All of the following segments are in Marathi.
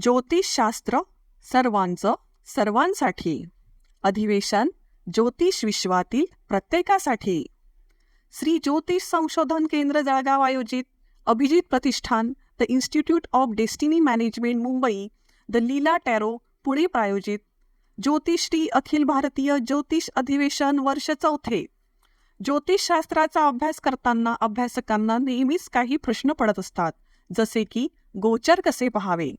ज्योतिषशास्त्र सर्वांचं सर्वांसाठी. अधिवेशन ज्योतिष विश्वातील प्रत्येकासाठी. श्री ज्योतिष संशोधन केंद्र जळगाव आयोजित. अभिजित प्रतिष्ठान the institute of destiny management Mumbai. The Leela tarot Pune प्रायोजित. ज्योतिषी अखिल भारतीय ज्योतिष अधिवेशन वर्ष चौथे. ज्योतिषशास्त्राचा अभ्यास करताना अभ्यासकांना नेहमीच काही प्रश्न पडत असतात जसे की गोचर कसे पहावे?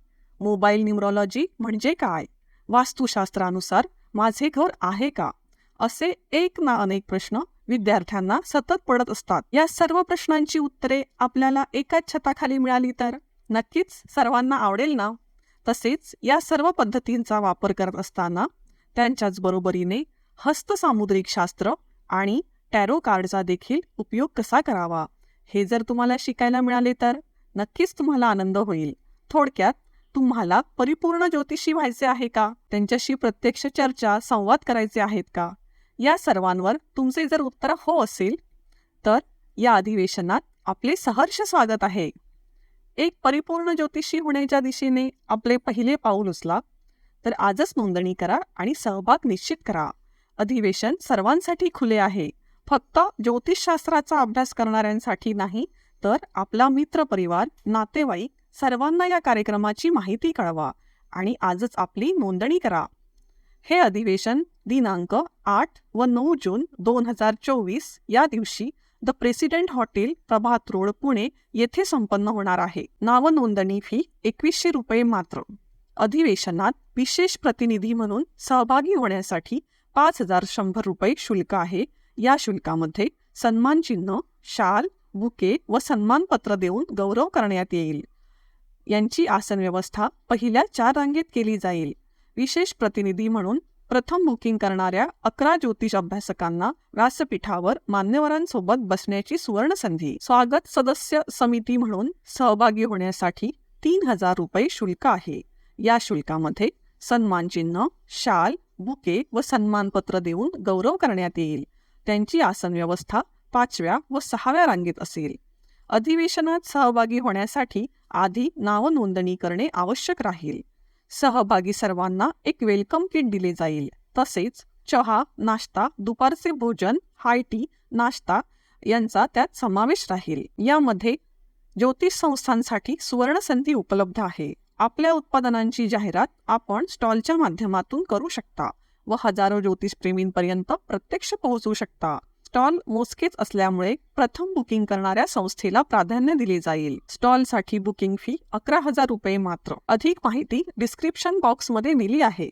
मोबाईल न्यूमरॉलॉजी म्हणजे काय? वास्तुशास्त्रानुसार माझे घर आहे का? असे एक ना अनेक प्रश्न विद्यार्थ्यांना सतत पडत असतात. या सर्व प्रश्नांची उत्तरे आपल्याला एकाच छताखाली मिळाली तर? नक्कीच सर्वांना आवडेल ना? तसेच या सर्व पद्धतींचा वापर करत असताना त्यांच्याच बरोबरीने हस्तसामुद्रिक शास्त्र आणि टॅरो कार्डचा देखील उपयोग कसा करावा? हे जर तुम्हाला शिकायला मिळाले तर नक्कीच तुम्हाला आनंद होईल. थोडक्यात तुम्हाला परिपूर्ण ज्योतिषी व्हायचे आहे का? त्यांच्याशी प्रत्यक्ष चर्चा संवाद करायचे आहेत का? या सर्वांवर तुमचे जर उत्तर हो असेल तर या अधिवेशनात आपले सहर्ष स्वागत आहे. एक परिपूर्ण ज्योतिषी होण्याच्या दिशेने आपले पहिले पाऊल उचला तर आजच नोंदणी करा आणि सहभाग निश्चित करा. अधिवेशन सर्वांसाठी खुले आहे. फक्त ज्योतिषशास्त्राचा अभ्यास करणाऱ्यांसाठी नाही तर आपला मित्रपरिवार नातेवाईक सर्वांना या कार्यक्रमाची माहिती कळवा आणि आजच आपली नोंदणी करा. हे अधिवेशन दिनांक आठ व नऊ जून दोन हजार चोवीस या दिवशी the President hotel Prabhat road Pune येथे संपन्न होणार आहे. नाव नोंदणी फी एकवीसशे रुपये मात्र. अधिवेशनात विशेष प्रतिनिधी म्हणून सहभागी होण्यासाठी पाच हजार शंभर रुपये शुल्क आहे. या शुल्कामध्ये सन्मानचिन्ह शाल बुके व सन्मानपत्र देऊन गौरव करण्यात येईल. यांची आसन व्यवस्था पहिल्या चार रांगेत केली जाईल. विशेष प्रतिनिधी म्हणून प्रथम बुकिंग करणाऱ्या अकरा ज्योतिष अभ्यासकांना व्यासपीठावर मान्यवरांसोबत बसण्याची सुवर्ण संधी. स्वागत सदस्य समिती म्हणून सहभागी होण्यासाठी तीन हजार रुपये शुल्क आहे. या शुल्कामध्ये सन्मानचिन्ह शाल बुके व सन्मानपत्र देऊन गौरव करण्यात येईल. त्यांची आसन व्यवस्था पाचव्या व सहाव्या रांगेत असेल. अधिवेशनात सहभागी होण्यासाठी आधी नाव नोंदणी करणे आवश्यक राहील. सहभागी सर्वांना एक वेलकम किट दिले जाईल. तसेच चहा नाश्ता दुपारचे भोजन हाय टी नाश्ता यांचा त्यात समावेश राहील. यामध्ये ज्योतिष संस्थांसाठी सुवर्ण संधी उपलब्ध आहे. आपल्या उत्पादनांची जाहिरात आपण स्टॉलच्या माध्यमातून करू शकता व हजारो ज्योतिषप्रेमींपर्यंत प्रत्यक्ष पोहोचू शकता. स्टॉल मोजकेच असल्यामुळे प्रथम बुकिंग करणाऱ्या संस्थेला प्राधान्य दिले जाईल. स्टॉलसाठी बुकिंग फी अकरा हजार रुपये मात्र. अधिक माहिती डिस्क्रिप्शन बॉक्समध्ये दिली आहे.